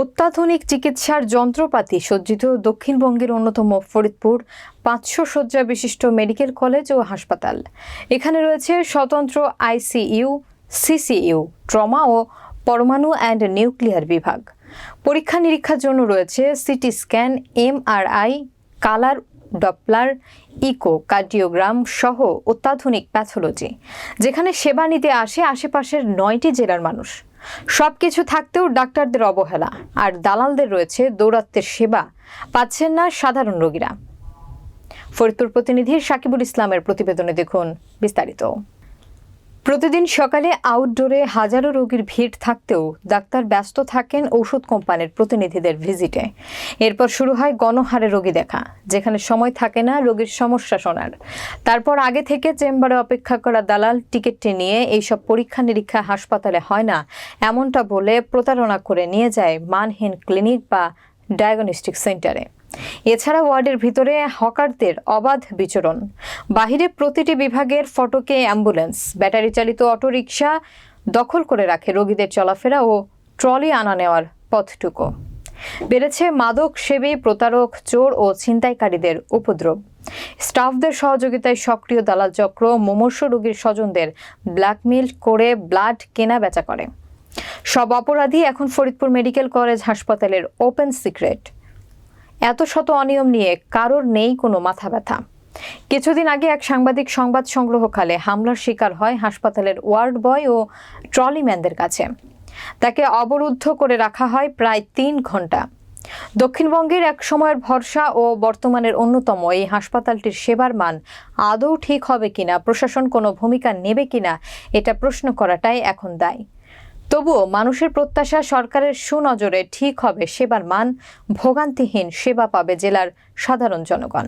অত্যাধুনিক চিকিৎসার যন্ত্রপাতি সজ্জিত দক্ষিণবঙ্গের অন্যতম ফরিদপুর পাঁচশো শয্যা বিশিষ্ট মেডিকেল কলেজ ও হাসপাতাল। এখানে রয়েছে স্বতন্ত্র আইসিইউ, সিসিইউ, ট্রমা ও পরমাণু অ্যান্ড নিউক্লিয়ার বিভাগ। পরীক্ষা নিরীক্ষার জন্য রয়েছে CT scan, MRI, colour Doppler, echo, cardiogram সহ অত্যাধুনিক প্যাথোলজি। যেখানে সেবা নিতে আসে আশেপাশের নয়টি জেলার মানুষ। সবকিছু থাকতেও ডাক্তারদের অবহেলা। আর দালালদের রয়েছে দৌরাত্মের সেবা। পাচ্ছেন না সাধারণ রোগীরা। ফরিদপুর প্রতিনিধি সাকিবুল ইসলামের প্রতিবেদনে দেখুন বিস্তারিত। প্রতিদিন সকালে আউটডোরে হাজারো রোগীর ভিড় থাকতেও ডাক্তার ব্যস্ত থাকেন ঔষধ কোম্পানির প্রতিনিধিদের ভিজিটে। এরপর শুরু হয় গণহারে রোগী দেখা, যেখানে সময় থাকে না রোগীর সমস্যা শোনার। তারপর আগে থেকে চেম্বারে অপেক্ষা করা দালাল টিকিটটি নিয়ে এইসব পরীক্ষা নিরীক্ষা হাসপাতালে হয় না, এমনটা বলে প্রতারণা করে নিয়ে যায় মানহীন ক্লিনিক বা ডায়াগনস্টিক সেন্টারে এছাড়া ওয়ার্ডের ভিতরে হকারদের অবাধ বিচরণ। বাহিরে প্রতিটি বিভাগের ফটকে অ্যাম্বুলেন্স ব্যাটারি চালিত অটোরিকশা দখল করে রাখে রোগীদের চলাফেরা ও ট্রলি আনা নেওয়ার পথটুকু। বেড়েছে মাদক সেবী, প্রতারক, চোর ও ছিনতাইকারীদের উপদ্রব। স্টাফদের সহযোগিতায় সক্রিয় দালাল চক্র মুমূর্ষ রোগীর স্বজনদের ব্ল্যাকমেল করে ব্লাড কেনা বেচা করে। সব অপরাধী এখন ফরিদপুর মেডিকেল কলেজ হাসপাতালের ওপেন সিক্রেট। এত শত অনিয়ম নিয়ে কারোর নেই কোনো মাথা ব্যথা। কিছুদিন আগে এক সাংবাদিক সংবাদ সংগ্রহকালে হামলার শিকার হয় হাসপাতালের ওয়ার্ড বয় ও ট্রলিম্যানদের কাছে। তাকে অবরুদ্ধ করে রাখা হয় প্রায় তিন ঘণ্টা। দক্ষিণবঙ্গের এক সময়ের ভরসা ও বর্তমানের অন্যতম এই হাসপাতালটির সেবার মান আদৌ ঠিক হবে কিনা, প্রশাসন কোনো ভূমিকা নেবে কিনা, এটা প্রশ্ন করাটাই এখন দায়। তবুও মানুষের প্রত্যাশা সরকারের সুনজরে ঠিক হবে সেবার মান ভোগান্তিহীন সেবা পাবে জেলার সাধারণ জনগণ।